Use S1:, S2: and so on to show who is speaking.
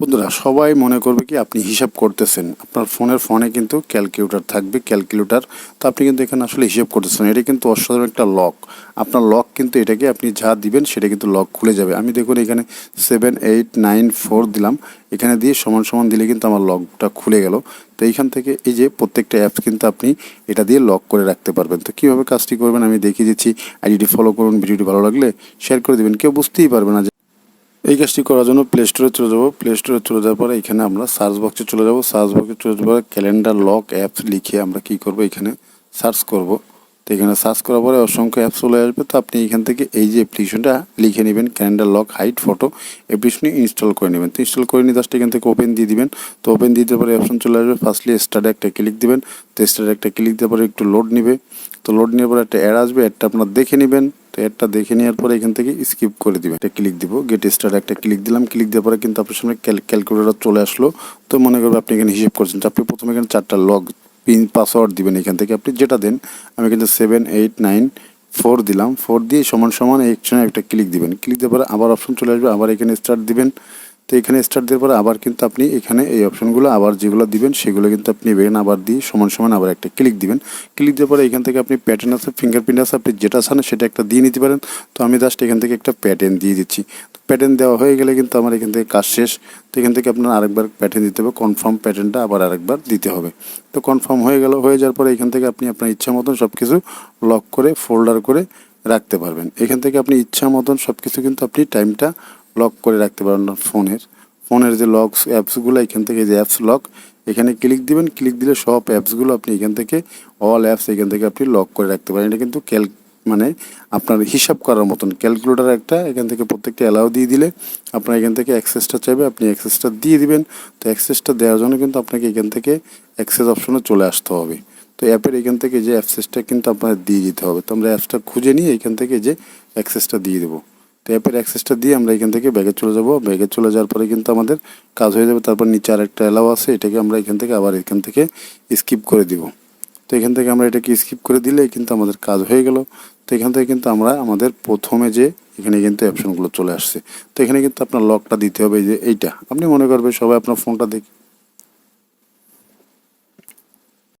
S1: বন্ধুরা, সবাই মনে করবে কি আপনি হিসাব করতেছেন। আপনার ফোনের ফোনে কিন্তু ক্যালকুলেটর থাকবে, ক্যালকুলেটর। তো আপনি কিন্তু এখানে আসলে হিসাব করতেছেন, এটা কিন্তু অসাধারণ একটা লক। আপনার লক কিন্তু এটাকে আপনি যা দিবেন, সেটা কিন্তু লক খুলে যাবে। আমি দেখুন এখানে সেভেন এইট নাইন ফোর দিলাম। এখানে দিয়ে সমান সমান দিলে কিন্তু আমার লকটা খুলে গেল। তো এইখান থেকে এই যে প্রত্যেকটা অ্যাপস কিন্তু আপনি এটা দিয়ে লক করে রাখতে পারবেন। তো কীভাবে কাজটি করবেন আমি দেখিয়ে দিচ্ছি। আইডিটি ফলো করুন, ভিডিওটি ভালো লাগলে শেয়ার করে দেবেন। কেউ বুঝতেই পারবে না এই কাজটি করার জন্য প্লে স্টোরে চলে যাব। প্লে স্টোরে চলে যাওয়ার পরে এখানে আমরা সার্চ বক্সে চলে যাব। সার্চ বক্সে চলে যাওয়ার ক্যালেন্ডার লক অ্যাপস লিখে আমরা কি করব এখানে সার্চ করব। তো এখানে সার্চ করার পরে অসংখ্য অ্যাপস চলে আসবে। তো আপনি এখান থেকে এই যে অ্যাপ্লিকেশনটা লিখে নেবেন ক্যালেন্ডার লক হাইট ফটো অ্যাপ্লিকেশনটি ইনস্টল করে নেবেন। তো ইনস্টল করে নিয়ে জাস্ট এখান থেকে ওপেন দিয়ে দিবেন। তো ওপেন দেওয়ার পরে অপশন চলে আসবে। ফার্স্টলি স্টার্টে একটা ক্লিক দিবেন। তো স্টার্টে একটা ক্লিক দেওয়ার পরে একটু লোড নেবে। তো লোড নেওয়ার পরে একটা অ্যাড আসবে। অ্যাডটা আপনার দেখে নেবেন। তো দেখে নেওয়ার পরে এখান থেকে স্কিপ করে দিবেন একটা ক্লিক দিব গেট স্টার একটা ক্লিক দিলাম ক্লিক দেওয়ার পরে কিন্তু আপনার সামনে ক্যালকুলেটর চলে আসলো। তো মনে করবে আপনি এখানে হিসেব করছেন আপনি প্রথমে এখানে চারটা লগ পিন পাসওয়ার্ড দিবেন এখান থেকে। আপনি যেটা দেন, আমি কিন্তু সেভেন এইট নাইন ফোর দিলাম। ফোর দিয়ে সমান সমান একসঙ্গে একটা ক্লিক দিবেন। ক্লিক দেওয়ার পরে আবার অপশন চলে আসবে, আবার এখানে স্টার্ট দিবেন। তো এখানে স্টার্ট দেওয়ার পরে আবার কিন্তু আপনি এখানে এই অপশনগুলো আবার যেগুলো দিবেন সেগুলো কিন্তু আপনি নেবেন আবার দিয়ে সমান সমান আবার একটা ক্লিক দিবেন। ক্লিক দেওয়ার পরে এখান থেকে আপনি প্যাটার্ন আছে ফিঙ্গারপ্রিন্ট আছে, আপনি যেটা চান সেটা একটা দিয়ে নিতে পারেন। তো আমি জাস্ট এখান থেকে একটা প্যাটার্ন দিয়ে দিচ্ছি। প্যাটার্ন দেওয়া হয়ে গেলে কিন্তু আমার এখান থেকে কাজ শেষ। তো এখান থেকে আপনার আরেকবার প্যাটার্ন দিতে হবে কনফার্ম প্যাটার্নটা আবার আরেকবার দিতে হবে। তো কনফার্ম হয়ে গেল, হয়ে যাওয়ার পরে এখান থেকে আপনি আপনার ইচ্ছা মতন সব কিছু লক করে ফোল্ডার করে রাখতে পারবেন। এখান থেকে আপনি ইচ্ছা মতন সব কিছু কিন্তু আপনি টাইমটা লক করে রাখতে পারেন ফোনের। ফোনের যে লকস অ্যাপসগুলো এখান থেকে যে অ্যাপস লক এখানে ক্লিক দিবেন ক্লিক দিলে সব অ্যাপসগুলো আপনি এখান থেকে অল অ্যাপস এখান থেকে আপনি লক করে রাখতে পারেন। এটা কিন্তু ক্যাল মানে আপনার হিসাব করার মতন। ক্যালকুলেটার একটা, এখান থেকে প্রত্যেকটা অ্যালাউ দিয়ে দিলে আপনার এখান থেকে অ্যাক্সেসটা চাইবে, আপনি অ্যাক্সেসটা দিয়ে দিবেন। তো অ্যাক্সেসটা দেওয়ার জন্য কিন্তু আপনাকে এখান থেকে অ্যাক্সেস অপশনে চলে আসতে হবে। তো অ্যাপের এখান থেকে যে অ্যাক্সেসটা কিন্তু আপনার দিয়ে দিতে হবে। তো আমরা অ্যাপসটা খুঁজে নিয়ে এখান থেকে যে অ্যাক্সেসটা দিয়ে দেবো। তো অ্যাপের অ্যাক্সেসটা দিয়ে আমরা এখান থেকে ব্যাগে চলে যাব। ব্যাগে চলে যাওয়ার পরে কিন্তু আমাদের কাজ হয়ে যাবে। তারপর নিচে আরেকটা অ্যালাউ আছে। এটাকে আমরা এখান থেকে আবার এখান থেকে স্কিপ করে দিব। তো এখান থেকে আমরা এটাকে স্কিপ করে দিলে কিন্তু আমাদের কাজ হয়ে গেল। তো এখান থেকে কিন্তু আমরা আমাদের প্রথমে যে এখানে কিন্তু অপশনগুলো চলে আসছে। তো এখানে কিন্তু আপনার লকটা দিতে হবে যে এইটা। আপনি মনে করবেন সবাই আপনার ফোনটা দেখে